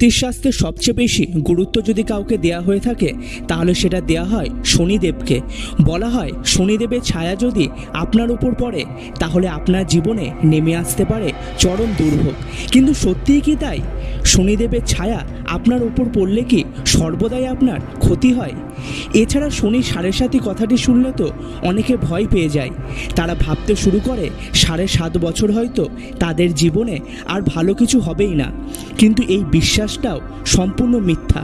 জ্যোতিষশাস্ত্রে সবচেয়ে বেশি গুরুত্ব যদি কাউকে দেয়া হয়ে থাকে, তাহলে সেটা দেয়া হয় শনিদেবকে। বলা হয়, শনিদেবের ছায়া যদি আপনার উপর পড়ে, তাহলে আপনার জীবনে নেমে আসতে পারে চরম দুর্ভোগ। কিন্তু সত্যিই কি তাই? শনিদেবের ছায়া আপনার উপর পড়লে কি সর্বদাই আপনার ক্ষতি হয়? এছাড়া শনি সাড়ে সাতি কথাটি শুনলে তো অনেকে ভয় পেয়ে যায়। তারা ভাবতে শুরু করে, সাড়ে সাত বছর হয়তো তাদের জীবনে আর ভালো কিছু হবেই না। কিন্তু এই বিশ্বাসটাও সম্পূর্ণ মিথ্যা।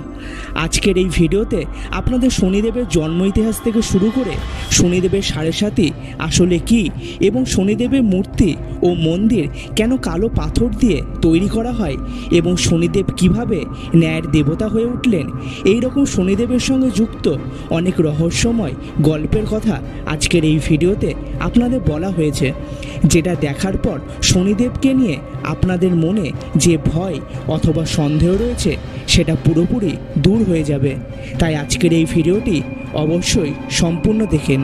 আজকের এই ভিডিওতে আপনাদের শনিদেবের জন্ম ইতিহাস থেকে শুরু করে শনিদেবের সাড়ে সাতি আসলে কি এবং শনিদেবের মূর্তি ও মন্দির কেন কালো পাথর দিয়ে তৈরি করা হয় এবং শনিদেব কীভাবে ন্যায়ের দেবতা হয়ে উঠলেন? এই রকম শনিদেবের সঙ্গে যুক্ত অনেক রহস্যময় গল্পের কথা আজকের এই ভিডিওতে আপনাদের বলা হয়েছে, যেটা দেখার পর শনিদেবকে নিয়ে আপনাদের মনে যে ভয় অথবা সন্দেহ রয়েছে, সেটা পুরোপুরি দূর হয়ে যাবে। তাই আজকের এই ভিডিওটি অবশ্যই সম্পূর্ণ দেখেন।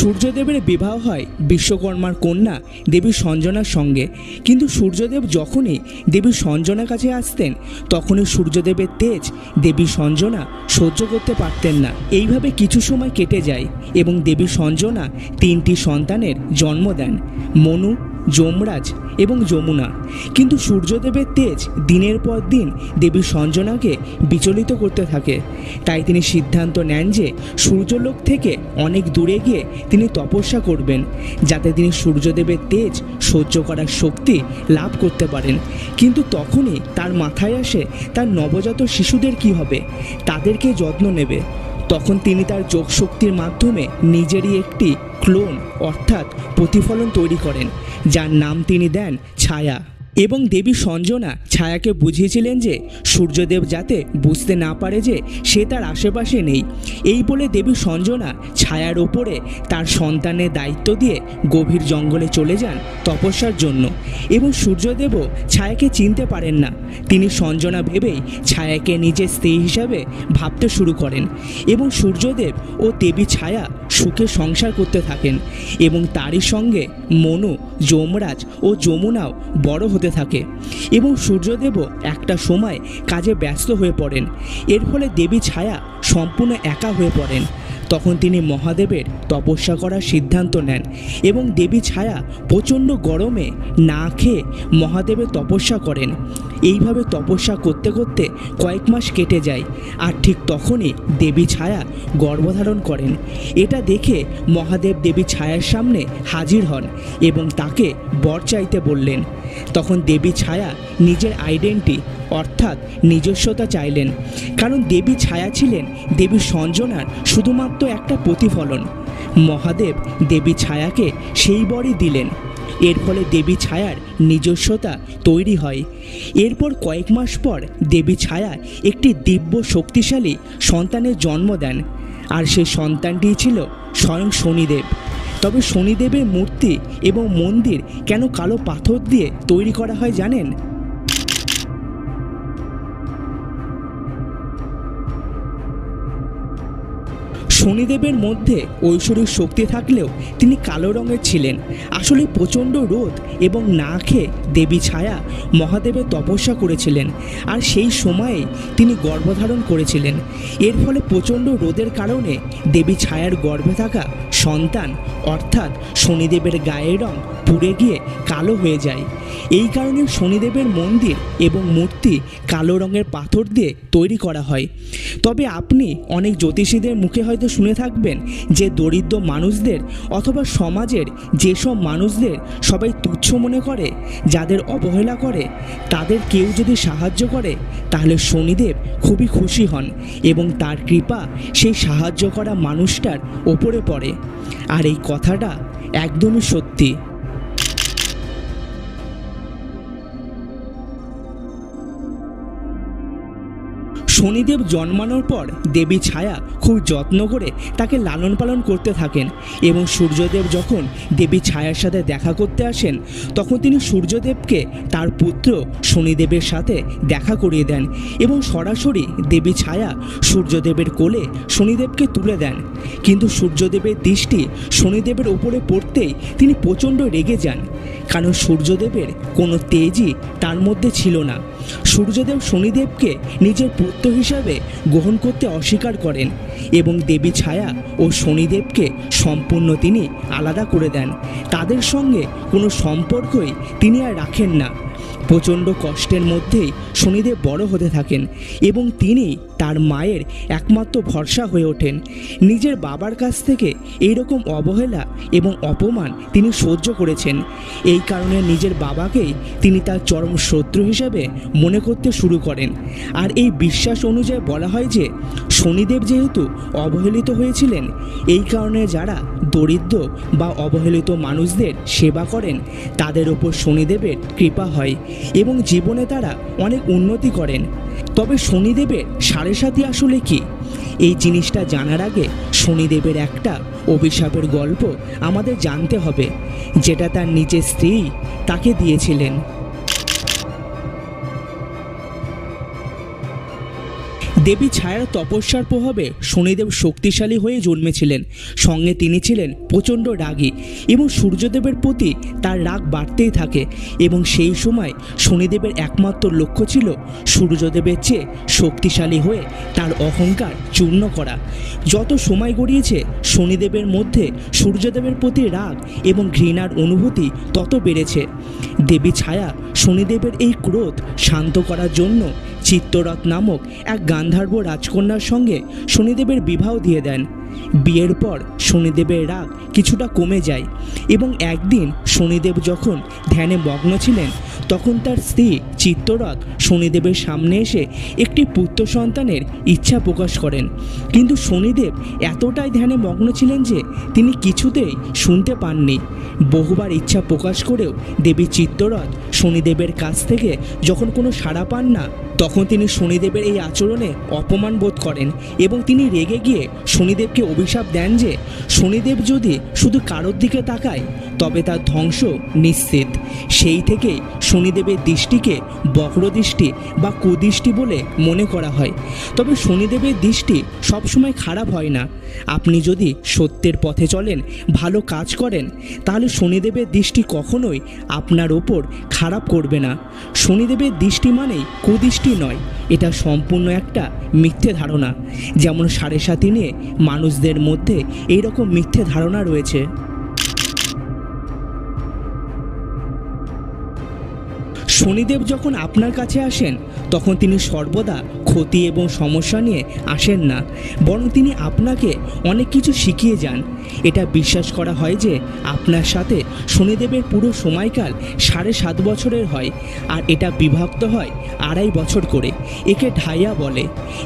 সূর্যদেবের বিবাহ হয় বিশ্বকর্মার কন্যা দেবী সঞ্জনার সঙ্গে। কিন্তু সূর্যদেব যখনই দেবী সঞ্জনার কাছে আসতেন, তখনই সূর্যদেবের তেজ দেবী সঞ্জনা সহ্য করতে পারতেন না। এইভাবে কিছু সময় কেটে যায় এবং দেবী সঞ্জনা তিনটি সন্তানের জন্ম দেন। মনু যমরাজ এবং যমুনা। কিন্তু সূর্যদেবের তেজ দিনের পর দিন দেবী সঞ্জনাকে বিচলিত করতে থাকে। তাই তিনি সিদ্ধান্ত নেন যে সূর্যলোক থেকে অনেক দূরে গিয়ে তিনি তপস্যা করবেন, যাতে তিনি সূর্যদেবের তেজ সহ্য করার শক্তি লাভ করতে পারেন। কিন্তু তখনই তার মাথায় আসে তার নবজাত শিশুদের কি হবে, তাদেরকে যত্ন নেবে। তখন তিনি তার যোগশক্তির মাধ্যমে নিজেরই একটি ক্লোন অর্থাৎ প্রতিফলন তৈরি করেন, যার নাম তিনি দেন ছায়া। এবং দেবী সঞ্জনা ছায়াকে বুঝিয়েছিলেন যে সূর্যদেব যাতে বুঝতে না পারে যে সে তার আশেপাশে নেই। এই বলে দেবী সঞ্জনা ছায়ার ওপরে তার সন্তানের দায়িত্ব দিয়ে গভীর জঙ্গলে চলে যান তপস্যার জন্য এবং সূর্যদেবও ছায়াকে চিনতে পারেন না। তিনি সঞ্জনা ভেবেই ছায়াকে নিজের স্ত্রী হিসাবে ভাবতে শুরু করেন এবং সূর্যদেব ও দেবী ছায়া সুখে সংসার করতে থাকেন এবং তারই সঙ্গে মনু, যমরাজ ও যমুনাও বড় হতে থাকে এবং সূর্যদেবও একটা সময় কাজে ব্যস্ত হয়ে পড়েন। এর ফলে দেবী ছায়া সম্পূর্ণ একা হয়ে পড়েন। তখন তিনি মহাদেবের তপস্যা করার সিদ্ধান্ত নেন এবং দেবী ছায়া প্রচণ্ড গরমে না খেয়ে মহাদেবের তপস্যা করেন। এইভাবে তপস্যা করতে করতে কয়েক মাস কেটে যায় আর ঠিক তখনই দেবী ছায়া গর্ভধারণ করেন। এটা দেখে মহাদেব দেবী ছায়ার সামনে হাজির হন এবং তাকে বর চাইতে বললেন। তখন দেবী ছায়া নিজের আইডেন্টি অর্থাৎ নিজস্বতা চাইলেন। কারণ দেবী ছায়া ছিলেন, দেবী সঞ্জনার শুধুমাত্র একটা প্রতিফলন। মহাদেব দেবী ছায়াকে সেই বরই দিলেন। এর ফলে দেবী ছায়ার নিজস্বতা তৈরি হয়। এরপর কয়েক মাস পর দেবী ছায়া একটি দিব্য শক্তিশালী সন্তানের জন্ম দেন। আর সেই সন্তানটিই ছিল স্বয়ং শনিদেব। তবে শনিদেবের মূর্তি এবং মন্দির কেন কালো পাথর দিয়ে তৈরি করা হয় জানেন? শনিদেবের মধ্যে ঐশ্বরিক শক্তি থাকলেও তিনি কালো রঙের ছিলেন। আসলে প্রচণ্ড রোদ এবং না খেয়ে দেবী ছায়া মহাদেবের তপস্যা করেছিলেন আর সেই সময়ে তিনি গর্ভধারণ করেছিলেন। এর ফলে প্রচণ্ড রোদের কারণে দেবী ছায়ার গর্ভে থাকা সন্তান অর্থাৎ শনিদেবের গায়ের রং পুড়ে গিয়ে কালো হয়ে যায়। এই কারণে শনিদেবের মন্দির এবং মূর্তি কালো রঙের পাথর দিয়ে তৈরি করা হয়। তবে আপনি অনেক জ্যোতিষীদের মুখে হয়তো শুনে থাকবেন যে দরিদ্র মানুষদের অথবা সমাজের যেসব মানুষদের সবাই তুচ্ছ মনে করে, যাদের অবহেলা করে, তাদের কেউ যদি সাহায্য করে, তাহলে শনিদেব খুবই খুশি হন এবং তার কৃপা সেই সাহায্য করা মানুষটার ওপরে পড়ে। আর এই কথাটা একদমই সত্যি। শনিদেব জন্মানোর পর দেবী ছায়া খুব যত্ন করে তাকে লালন পালন করতে থাকেন এবং সূর্যদেব যখন দেবী ছায়ার সাথে দেখা করতে আসেন, তখন তিনি সূর্যদেবকে তার পুত্র শনিদেবের সাথে দেখা করিয়ে দেন এবং সরাসরি দেবী ছায়া সূর্যদেবের কোলে শনিদেবকে তুলে দেন। কিন্তু সূর্যদেবের দৃষ্টি শনিদেবের উপরে পড়তেই তিনি প্রচণ্ড রেগে যান, কারণ সূর্যদেবের কোনো তেজই তার মধ্যে ছিল না। সূর্যদেব শনিদেবকে নিজের পুত্র হিসাবে গ্রহণ করতে অস্বীকার করেন এবং দেবী ছায়া ও শনিদেবকে সম্পূর্ণ তিনি আলাদা করে দেন। তাদের সঙ্গে কোনো সম্পর্কই তিনি আর রাখেন না। প্রচণ্ড কষ্টের মধ্যেই শনিদেব বড় হতে থাকেন এবং তিনি তার মায়ের একমাত্র ভরসা হয়ে ওঠেন। নিজের বাবার কাছ থেকে এই রকম অবহেলা এবং অপমান তিনি সহ্য করেছেন। এই কারণে নিজের বাবাকেই তিনি তার চরম শত্রু হিসেবে মনে করতে শুরু করেন। আর এই বিশ্বাস অনুযায়ী বলা হয় যে, শনিদেব যেহেতু অবহেলিত হয়েছিলেন, এই কারণে যারা দরিদ্র বা অবহেলিত মানুষদের সেবা করেন, তাদের ওপর শনিদেবের কৃপা হয়। এবং জীবনে তারা অনেক উন্নতি করেন। তবে শনিদেবের সাড়ে সাথী আসলে কি? এই জিনিসটা জানার আগে শনিদেবের একটা অভিশাপের গল্প আমাদের জানতে হবে, যেটা তার নিজের স্ত্রী তাকে দিয়েছিলেন। দেবী ছায়ার তপস্যার প্রভাবে শনিদেব শক্তিশালী হয়ে জন্মেছিলেন। সঙ্গে তিনি ছিলেন প্রচণ্ড রাগী এবং সূর্যদেবের প্রতি তার রাগ বাড়তেই থাকে এবং সেই সময় শনিদেবের একমাত্র লক্ষ্য ছিল সূর্যদেবের চেয়ে শক্তিশালী হয়ে তার অহংকার চূর্ণ করা। যত সময় গড়িয়েছে, শনিদেবের মধ্যে সূর্যদেবের প্রতি রাগ এবং ঘৃণার অনুভূতি তত বেড়েছে। দেবী ছায়া শনিদেবের এই ক্রোধ শান্ত করার জন্য চিত্তরথ নামক এক গান্ধার্ব রাজকন্যার সঙ্গে শনিদেবের বিবাহ দিয়ে দেন। বিয়ের পর শনিদেবের রাগ কিছুটা কমে যায় এবং একদিন শনিদেব যখন ধ্যানে মগ্ন ছিলেন, তখন তার স্ত্রী চিত্তরথ শনিদেবের সামনে এসে একটি পুত্র সন্তানের ইচ্ছা প্রকাশ করেন। কিন্তু শনিদেব এতটাই ধ্যানে মগ্ন ছিলেন যে তিনি কিছুতেই শুনতে পাননি। বহুবার ইচ্ছা প্রকাশ করেও দেবী চিত্তরথ শনিদেবের কাছ থেকে যখন কোনো সাড়া পান না, তখন তিনি শনিদেবের এই আচরণে অপমান বোধ করেন এবং তিনি রেগে গিয়ে শনিদেবকে অভিশাপ দেন যে শনিদেব যদি শুধু কারোর দিকে তাকায়, তবে তার ধ্বংস নিশ্চিত। সেই থেকে শনিদেবের দৃষ্টিকে বক্রদৃষ্টি বা কুদৃষ্টি বলে মনে করা হয়। তবে শনিদেবের দৃষ্টি সবসময় খারাপ হয় না। আপনি যদি সত্যের পথে চলেন, ভালো কাজ করেন, তাহলে শনিদেবের দৃষ্টি কখনোই আপনার ওপর খারাপ করবে না। শনিদেবের দৃষ্টি মানেই কুদৃষ্টি নয়, এটা সম্পূর্ণ একটা মিথ্যে ধারণা। যেমন সাড়ে সাতি নিয়ে মানুষদের মধ্যে এইরকম মিথ্যে ধারণা রয়েছে। শনিদেব যখন আপনার কাছে আসেন, তখন তিনি সর্বদা ক্ষতি এবং সমস্যা নিয়ে আসেন না, বরং তিনি আপনাকে অনেক কিছু শিখিয়ে যান। এটা বিশ্বাস করা হয় যে, আপনার সাথে শনিদেবের পুরো সময়কাল সাড়ে সাত বছরের হয়, আর এটা বিভক্ত হয় আড়াই বছর করে। একে ঢাইয়া বলে।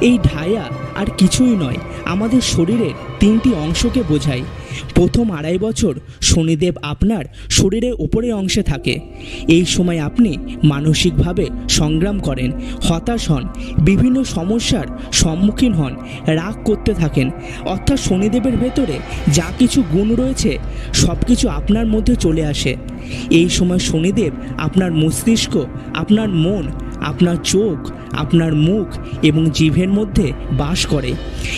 এই ঢাইয়া আর কিছুই নয়, আমাদের শরীরের তিনটি অংশকে বোঝায়। প্রথম আড়াই বছর শনিদেব আপনার শরীরের উপরের অংশে থাকে। এই সময় আপনি মানসিকভাবে সংগ্রাম করেন, হতাশ হন, বিভিন্ন সমস্যার সম্মুখীন হন, রাগ করতে থাকেন। অর্থাৎ শনিদেবের ভেতরে যা কিছু গুণ রয়েছে সব কিছু আপনার মধ্যে চলে আসে। এই সময় শনিদেব আপনার মস্তিষ্ক, আপনার মন আপনার চোখ, আপনার মুখ এবং জিভের মধ্যে বাস করে।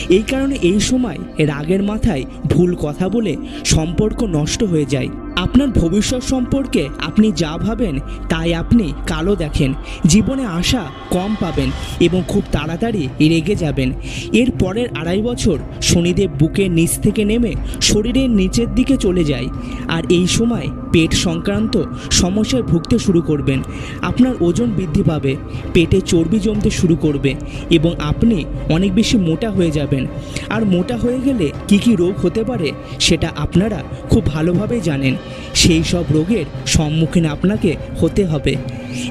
এই কারণে এই সময় রাগের মাথায় ভুল কথা বলে সম্পর্ক নষ্ট হয়ে যায়। আপনার ভবিষ্যৎ সম্পর্কে আপনি যা ভাবেন, তাই আপনি কালো দেখেন। জীবনে আশা কম পাবেন এবং খুব তাড়াতাড়ি রেগে যাবেন। এর পরের আড়াই বছর শনিদেব বুকের নিচ থেকে নেমে শরীরের নিচের দিকে চলে যায় আর এই সময় পেট সংক্রান্ত সমস্যায় ভুগতে শুরু করবেন। আপনার ওজন বৃদ্ধি পাবে পেটে চর্বি জমতে শুরু করবে এবং আপনি অনেক বেশি মোটা হয়ে যাবেন। আর মোটা হয়ে গেলে কি কি রোগ হতে পারে সেটা আপনারা খুব ভালোভাবে জানেন। সেই সব রোগের সম্মুখীন আপনাকে হতে হবে।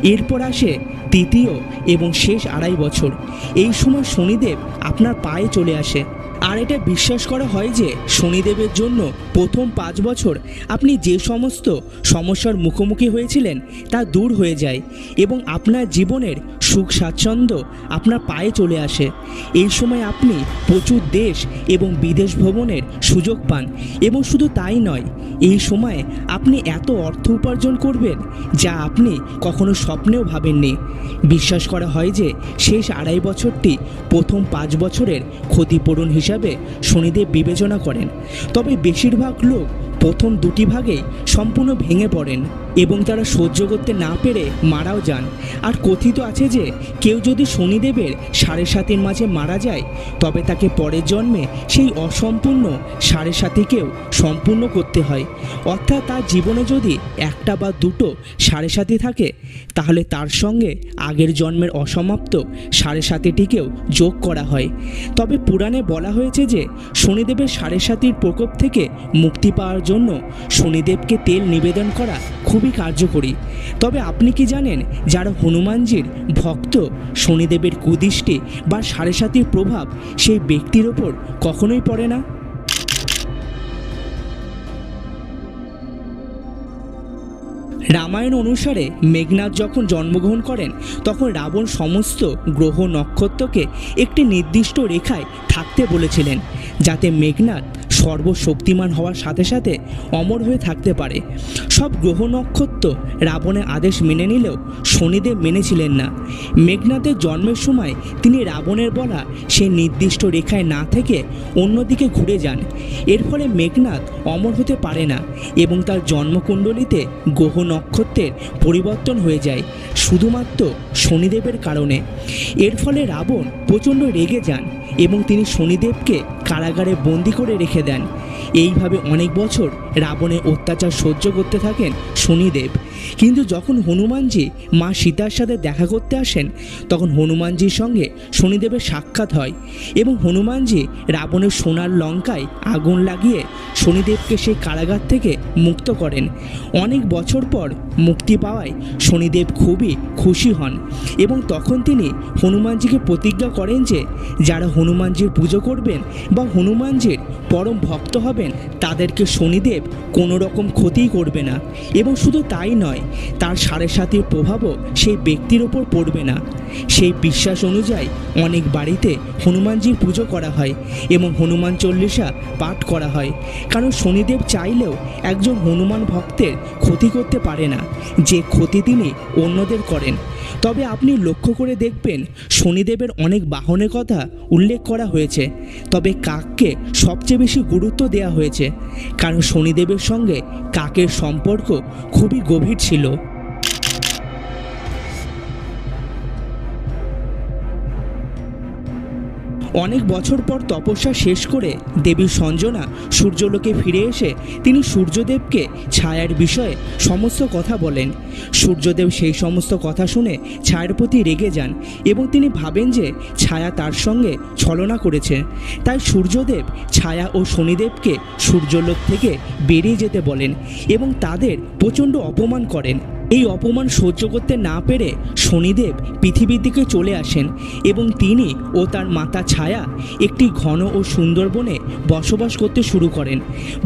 এরপর আসে তৃতীয় এবং শেষ আড়াই বছর। এই সময় শনিদেব আপনার পায়ে চলে আসে। আর এটা বিশ্বাস করা হয় যে শনিদেবের জন্য প্রথম পাঁচ বছর আপনি যে সমস্ত সমস্যার মুখোমুখি হয়েছিলেন তা দূর হয়ে যায় এবং আপনার জীবনের সুখ স্বাচ্ছন্দ্য আপনার পায়ে চলে আসে। এই সময় আপনি প্রচুর দেশ এবং বিদেশ ভ্রমণের সুযোগ পান এবং শুধু তাই নয়, এই সময়ে আপনি এত অর্থ উপার্জন করবেন যা আপনি কখনো স্বপ্নেও ভাবেননি। বিশ্বাস করা হয় যে শেষ আড়াই বছরটি প্রথম পাঁচ বছরের ক্ষতিপূরণ হিসাবে শনিদেব বিবেচনা করেন। তবে বেশিরভাগ লোক প্রথম দুটি ভাগে সম্পূর্ণ ভেঙে পড়েন এবং তারা সহ্য করতে না পেরে মারাও যান। আর কথিত আছে যে, কেউ যদি শনিদেবের সাড়ে সাতের মাঝে মারা যায়, তবে তাকে পরের জন্মে সেই অসম্পূর্ণ সাড়ে সাতিকেও সম্পূর্ণ করতে হয়। অর্থাৎ তার জীবনে যদি একটা বা দুটো সাড়ে সাতি থাকে, তাহলে তার সঙ্গে আগের জন্মের অসমাপ্ত সাড়ে সাতিটিকেও যোগ করা হয়। তবে পুরাণে বলা হয়েছে যে, শনিদেবের সাড়ে সাতির প্রকোপ থেকে মুক্তি পাওয়ার জন্য শনিদেবকে তেল নিবেদন করা খুবই কার্যকরী। তবে আপনি কি জানেন যারা হনুমানজির ভক্ত শনিদেবের কুদৃষ্টি বা সাড়ে সাতির প্রভাব সেই ব্যক্তির ওপর কখনোই পড়ে না? রামায়ণ অনুসারে মেঘনাথ যখন জন্মগ্রহণ করেন, তখন রাবণ সমস্ত গ্রহ নক্ষত্রকে একটি নির্দিষ্ট রেখায় থাকতে বলেছিলেন, যাতে মেঘনাথ সর্বশক্তিমান হওয়ার সাথে সাথে অমর হয়ে থাকতে পারে। সব গ্রহ নক্ষত্র রাবণের আদেশ মেনে নিলেও শনিদেব মেনেছিলেন না। মেঘনাথের জন্মের সময় তিনি রাবণের বলা সেই নির্দিষ্ট রেখায় না থেকে অন্যদিকে ঘুরে যান। এর ফলে মেঘনাথ অমর হতে পারে না এবং তার জন্মকুণ্ডলিতে গ্রহ নক্ষত্রের পরিবর্তন হয়ে যায়, শুধুমাত্র শনিদেবের কারণে। এর ফলে রাবণ প্রচণ্ড রেগে যান এবং তিনি শনিদেবকে কারাগারে বন্দি করে রেখে দেন। এইভাবে অনেক বছর রাবণের অত্যাচার সহ্য করতে থাকেন শনিদেব। কিন্তু যখন হনুমানজি মা সীতার সাথে দেখা করতে আসেন, তখন হনুমানজির সঙ্গে শনিদেবের সাক্ষাৎ হয় এবং হনুমানজি রাবণের সোনার লঙ্কায় আগুন লাগিয়ে শনিদেবকে সেই কারাগার থেকে মুক্ত করেন। অনেক বছর পর মুক্তি পাওয়ায় শনিদেব খুবই খুশি হন এবং তখন তিনি হনুমানজিকে প্রতিজ্ঞা করেন যে, যারা হনুমানজির পুজো করবেন বা হনুমানজির পরম ভক্ত হবেন, তাদেরকে শনিদেব কোনো রকম ক্ষতিই করবে না। এবং শুধু তাই নয়, তার সাড়ে সাতির প্রভাবও সেই ব্যক্তির ওপর পড়বে না। সেই বিশ্বাস অনুযায়ী অনেক বাড়িতে হনুমানজির পুজো করা হয় এবং হনুমান চল্লিশা পাঠ করা হয়। কারণ শনিদেব চাইলেও একজন হনুমান ভক্তের ক্ষতি করতে পারে না। যে ক্ষতি তিনি অন্যদের করেন। তবে আপনি লক্ষ্য করে দেখবেন, শনিদেবের অনেক বাহনের কথা উল্লেখ করা হয়েছে, তবে কাককে সবচেয়ে বেশি গুরুত্ব দেওয়া হয়েছে, কারণ শনিদেবের সঙ্গে কাকের সম্পর্ক খুবই গভীর ছিল। অনেক বছর পর তপস্যা শেষ করে দেবী সঞ্জনা সূর্যলোকে ফিরে এসে তিনি সূর্যদেবকে ছায়ার বিষয়ে সমস্ত কথা বলেন। সূর্যদেব সেই সমস্ত কথা শুনে ছায়ার প্রতি রেগে যান এবং তিনি ভাবেন যে ছায়া তার সঙ্গে ছলনা করেছে। তাই সূর্যদেব ছায়া ও শনিদেবকে সূর্যলোক থেকে বেরিয়ে যেতে বলেন এবং তাদের প্রচণ্ড অপমান করেন। এই অপমান সহ্য করতে না পেরে শনিদেব পৃথিবীর দিকে চলে আসেন এবং তিনি ও তার মাতা ছায়া একটি ঘন ও সুন্দর বনে বসবাস করতে শুরু করেন।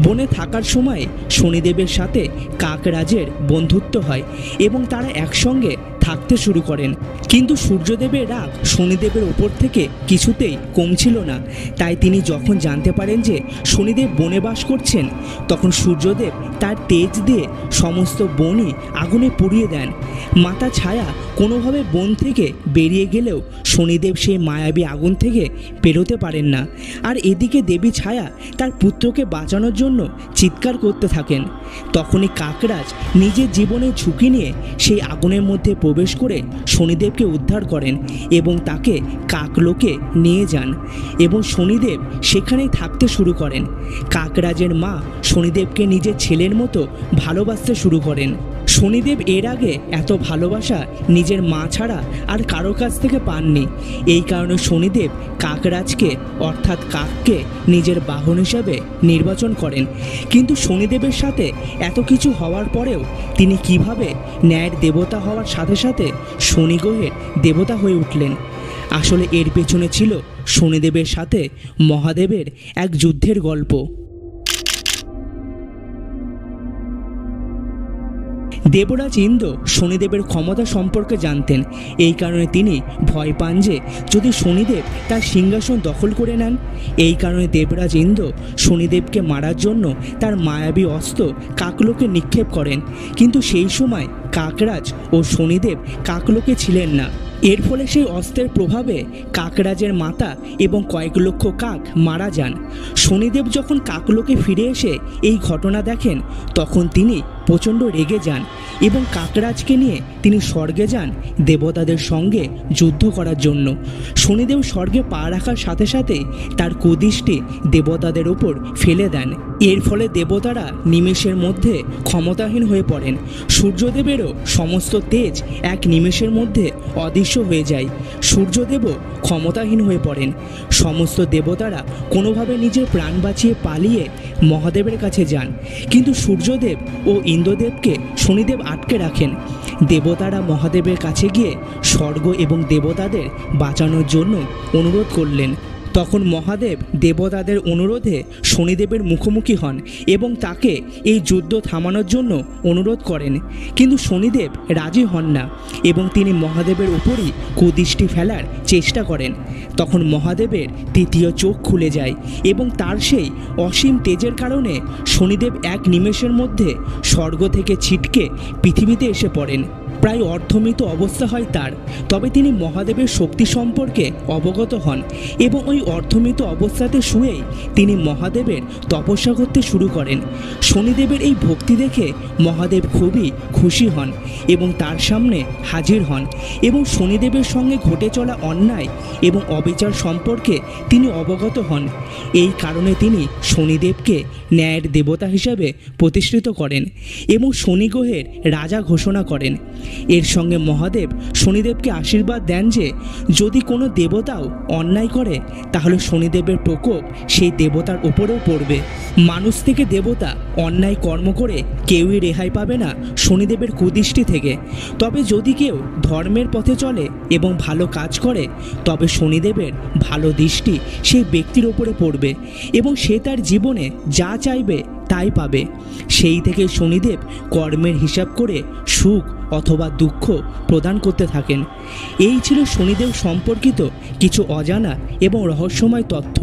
বনে থাকার সময় শনিদেবের সাথে কাকরাজের বন্ধুত্ব হয় এবং তারা একসঙ্গে থাকতে শুরু করেন। কিন্তু সূর্যদেবের রাগ শনিদেবের ওপর থেকে কিছুতেই কমছিল না। তাই তিনি যখন জানতে পারেন যে শনিদেব বনে বাস করছেন, তখন সূর্যদেব তার তেজ দিয়ে সমস্ত বনই আগুনে পুড়িয়ে দেন। মাতা ছায়া কোনোভাবে বন থেকে বেরিয়ে গেলেও শনিদেব সেই মায়াবী আগুন থেকে বেরোতে পারেন না। আর এদিকে দেবী ছায়া তার পুত্রকে বাঁচানোর জন্য চিৎকার করতে থাকেন। তখনই কাকরাজ নিজের জীবনের ঝুঁকি নিয়ে সেই আগুনের মধ্যে প্রবেশ করে শনিদেবকে উদ্ধার করেন এবং তাকে কাকলোকে নিয়ে যান এবং শনিদেব সেখানেই থাকতে শুরু করেন। কাকরাজের মা শনিদেবকে নিজের ছেলের মতো ভালোবাসতে শুরু করেন। শনিদেব এর আগে এত ভালোবাসা নিজের মা ছাড়া আর কারও কাছ থেকে পাননি। এই কারণে শনিদেব কাকরাজকে, অর্থাৎ কাককে, নিজের বাহন হিসাবে নির্বাচন করেন। কিন্তু শনিদেবের সাথে এত কিছু হওয়ার পরেও তিনি কীভাবে ন্যায়ের দেবতা হওয়ার সাথে সাথে শনি গ্রহের দেবতা হয়ে উঠলেন? আসলে এর পেছনে ছিল শনিদেবের সাথে মহাদেবের এক যুদ্ধের গল্প। দেবরাজ ইন্দ্র শনিদেবের ক্ষমতা সম্পর্কে জানতেন। এই কারণে তিনি ভয় পান যে, যদি শনিদেব তার সিংহাসন দখল করে নেন, এই কারণে দেবরাজ ইন্দ্র শনিদেবকে মারার জন্য তার মায়াবী অস্ত্র কাকলোকে নিক্ষেপ করেন। কিন্তু সেই সময় কাকরাজ ও শনিদেব কাকলোকে ছিলেন না। এর ফলে সেই অস্ত্রের প্রভাবে কাকরাজের মাতা এবং কয়েক লক্ষ কাক মারা যান। শনিদেব যখন কাকলোকে ফিরে এসে এই ঘটনা দেখেন, তখন তিনি প্রচণ্ড রেগে যান এবং কাকরাজকে নিয়ে তিনি স্বর্গে যান দেবতাদের সঙ্গে যুদ্ধ করার জন্য। শনিদেব স্বর্গে পা রাখার সাথে সাথে তার কুদৃষ্টি দেবতাদের ওপর ফেলে দেন। এর ফলে দেবতারা নিমেষের মধ্যে ক্ষমতাহীন হয়ে পড়েন। সূর্যদেবেরও সমস্ত তেজ এক নিমেষের মধ্যে অদৃশ্য হয়ে যায়। সূর্যদেবও ক্ষমতাহীন হয়ে পড়েন। সমস্ত দেবতারা কোনোভাবে নিজের প্রাণ বাঁচিয়ে পালিয়ে মহাদেবের কাছে যান। কিন্তু সূর্যদেব ও ইন্দ্রদেবকে শনিদেব আটকে রাখেন। দেবতারা মহাদেবের কাছে গিয়ে স্বর্গ এবং দেবতাদের বাঁচানোর জন্য অনুরোধ করলেন। তখন মহাদেব দেবতাদের অনুরোধে শনিদেবের মুখোমুখি হন এবং তাকে এই যুদ্ধ থামানোর জন্য অনুরোধ করেন। কিন্তু শনিদেব রাজি হন না এবং তিনি মহাদেবের উপরই কুদৃষ্টি ফেলার চেষ্টা করেন। তখন মহাদেবের তৃতীয় চোখ খুলে যায় এবং তার সেই অসীম তেজের কারণে শনিদেব এক নিমেষের মধ্যে স্বর্গ থেকে ছিটকে পৃথিবীতে এসে পড়েন। প্রায় অর্ধমৃত অবস্থা হয় তার। তবে তিনি মহাদেবের শক্তি সম্পর্কে অবগত হন এবং ওই অর্ধমৃত অবস্থাতে শুয়েই তিনি মহাদেবের তপস্যা করতে শুরু করেন। শনিদেবের এই ভক্তি দেখে মহাদেব খুবই খুশি হন এবং তার সামনে হাজির হন এবং শনিদেবের সঙ্গে ঘটে চলা অন্যায় এবং অবিচার সম্পর্কে তিনি অবগত হন। এই কারণে তিনি শনিদেবকে ন্যায়ের দেবতা হিসাবে প্রতিষ্ঠিত করেন এবং শনি গ্রহের রাজা ঘোষণা করেন। এর সঙ্গে মহাদেব শনিদেবকে আশীর্বাদ দেন যে যদি কোনো দেবতাও অন্যায় করে, তাহলে শনিদেবের প্রকোপ সেই দেবতার উপরেও পড়বে। মানুষ থেকে দেবতা অন্যায় কর্ম করে কেউই রেহাই পাবে না শনিদেবের কুদৃষ্টি থেকে। তবে যদি কেউ ধর্মের পথে চলে এবং ভালো কাজ করে, তবে শনিদেবের ভালো দৃষ্টি সেই ব্যক্তির ওপরে পড়বে এবং সে তার জীবনে যা চাইবে তাই পাবে। সেই থেকে শনিদেব কর্মের হিসাব করে সুখ অথবা দুঃখ প্রদান করতে থাকেন। এই ছিল শনিদেব সম্পর্কিত কিছু অজানা এবং রহস্যময় তথ্য।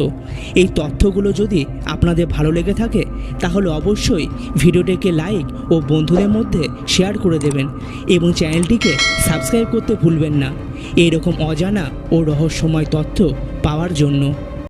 এই তথ্যগুলো যদি আপনাদের ভালো লেগে থাকে, তাহলে অবশ্যই ভিডিওটিকে লাইক ও বন্ধুদের মধ্যে শেয়ার করে দেবেন এবং চ্যানেলটিকে সাবস্ক্রাইব করতে ভুলবেন না। এইরকম অজানা ও রহস্যময় তথ্য পাওয়ার জন্য।